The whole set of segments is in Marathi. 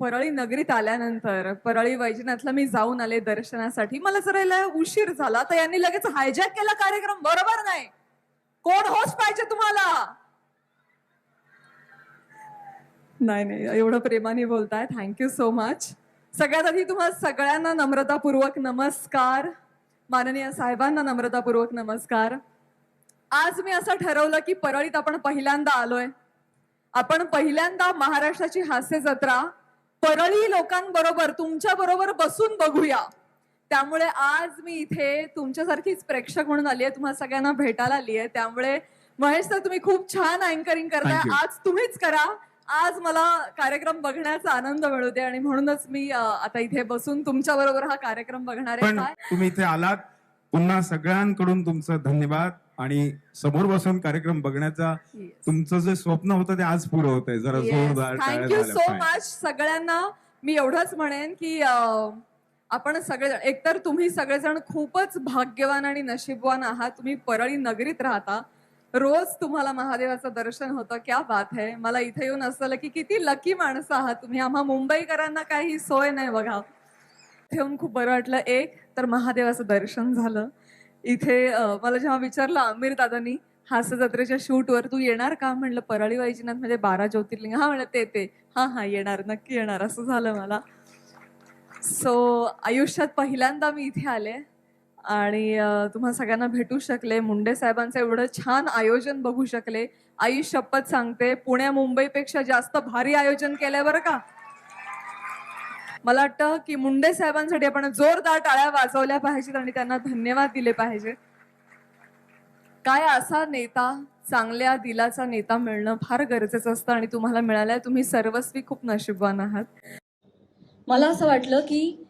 परळी नगरीत आल्यानंतर परळी वैजनाथला मी जाऊन आले दर्शनासाठी. मला जरा यायला उशीर झाला. तर यांनी लगेच हायजॅक केला कार्यक्रम. बरोबर नाही. कोण होच पाहिजे तुम्हाला? नाही नाही. एवढं प्रेमाने बोलताय. थँक्यू सो मच सगळ्यात आधी तुम्हाला सगळ्यांना नम्रतापूर्वक नमस्कार. माननीय साहेबांना नम्रतापूर्वक नमस्कार. आज मी असं ठरवलं की परळीत आपण पहिल्यांदा आलोय. आपण पहिल्यांदा महाराष्ट्राची हास्य जत्रा परळी लोकांबरोबर तुमच्या बरोबर बसून बघूया. त्यामुळे आज मी इथे तुमच्यासारखीच प्रेक्षक म्हणून आली आहे तुम्हाला सगळ्यांना भेटायला आली आहे. त्यामुळे महेश सर तुम्ही खूप छान अँकरिंग करताय. आज तुम्हीच करा. आज मला कार्यक्रम बघण्याचा आनंद मिळू दे आणि म्हणूनच मी आता इथे बसून तुमच्या बरोबर हा कार्यक्रम बघणार आहे. तुम्ही इथे आलात. पुन्हा सगळ्यांकडून तुमचं धन्यवाद. आणि समोर बसून कार्यक्रम बघण्याचा तुमचं जे स्वप्न होतं ते आज पुरं होतंय. जरा जोरदार थँक्यू सो. मच सगळ्यांना मी एवढंच म्हणेन की आपण सगळे एकतर तुम्ही सगळेजण खूपच भाग्यवान आणि नशीबवान आहात. तुम्ही परळी नगरीत राहता. रोज तुम्हाला महादेवाचं दर्शन होतं. क्या बात आहे मला इथे येऊन असलं की किती लकी माणसं आहात तुम्ही. आम्हा मुंबईकरांना काही सोय नाही बघा. येऊन खूप बरं वाटलं. एक तर महादेवाचं दर्शन झालं. इथे मला जेव्हा विचारलं आमिर दादानी हास्य जत्रेच्या शूटवर तू येणार का? म्हणलं परळी वैजनाथ म्हणजे बारा ज्योतिर्लिंग. हा म्हणलं ते ते. हा हा येणार नक्की येणार असं झालं मला. सो आयुष्यात पहिल्यांदा मी इथे आले आणि तुम्हा सगळ्यांना भेटू शकले. मुंडे साहेबांचं एवढं छान आयोजन बघू शकले. आई शपथ सांगते पुण्या मुंबईपेक्षा जास्त भारी आयोजन केलं बरं का? मला वाटतं की मुंडे साहेबांसाठी आपण जोरदार टाळ्या वाजवल्या पाहिजेत आणि त्यांना धन्यवाद दिले पाहिजे काय असा नेता चांगल्या दिलाचा नेता मिळणं फार गरजेचं असतं आणि तुम्हाला मिळालंय. तुम्ही सर्वस्वी खूप नशीबवान आहात. मला असं वाटलं की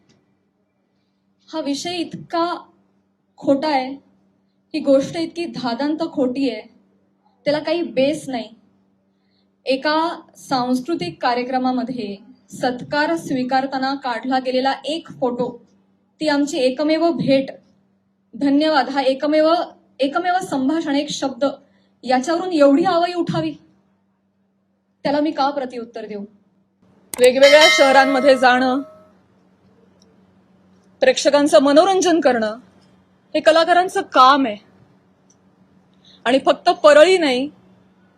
हा विषय इतका खोटा आहे. ही गोष्ट इतकी धादांत खोटी आहे. त्याला काही बेस नाही. एका सांस्कृतिक कार्यक्रमामध्ये सत्कार स्वीकारताना काढला गेलेला एक फोटो. ती आमची एकमेव भेट. धन्यवाद. हा एकमेव एकमेव संभाषण एक शब्द. याच्यावरून एवढी आवई उठावी? त्याला मी का प्रतिउत्तर देऊ? वेगवेगळ्या शहरांमध्ये जाणं प्रेक्षकांचं मनोरंजन करणं हे कलाकारांचं काम आहे. आणि फक्त परळी नाही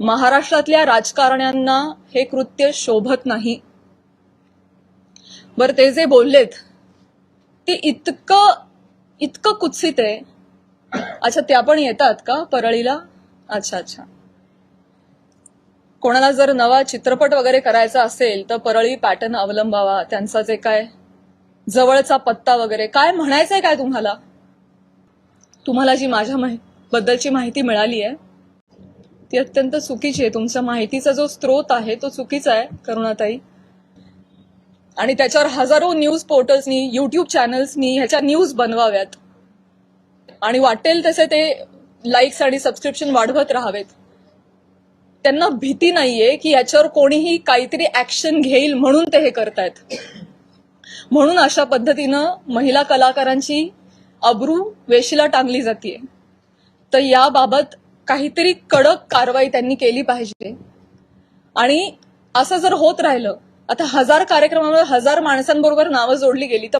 महाराष्ट्रातल्या राजकारण्यांना हे कृत्य शोभत नाही. बर ते जे बोललेत ते इतकं इतकं कुत्सित आहे. अच्छा त्या पण येतात का परळीला? अच्छा अच्छा. कोणाला जर नवा चित्रपट वगैरे करायचा असेल तर परळी पॅटर्न अवलंबावा. त्यांचा जे काय जवळचा पत्ता वगैरे काय म्हणायचंय काय तुम्हाला? तुम्हाला जी माझ्या बद्दलची माहिती मिळाली आहे ती अत्यंत चुकीची आहे. तुमचा माहितीचा जो स्रोत आहे तो चुकीचा आहे करुणाताई. आणि त्याच्यावर हजारो न्यूज पोर्टल्सनी युट्यूब चॅनल्सनी ह्याच्या न्यूज बनवाव्यात. आणि वाटेल तसे ते लाईक्स आणि सबस्क्रिप्शन वाढवत राहावेत. त्यांना भीती नाहीये की याच्यावर कोणीही काहीतरी ऍक्शन घेईल म्हणून ते हे करतायत. म्हणून अशा पद्धतीनं महिला कलाकारांची अब्रू वेशीला टांगली जाते तर याबाबत काहीतरी कडक कारवाई त्यांनी केली पाहिजे. आणि असं जर होत राहिलं आता हजार कार्यक्रमामध्ये हजार माणसांबरोबर नावं जोडली गेली तर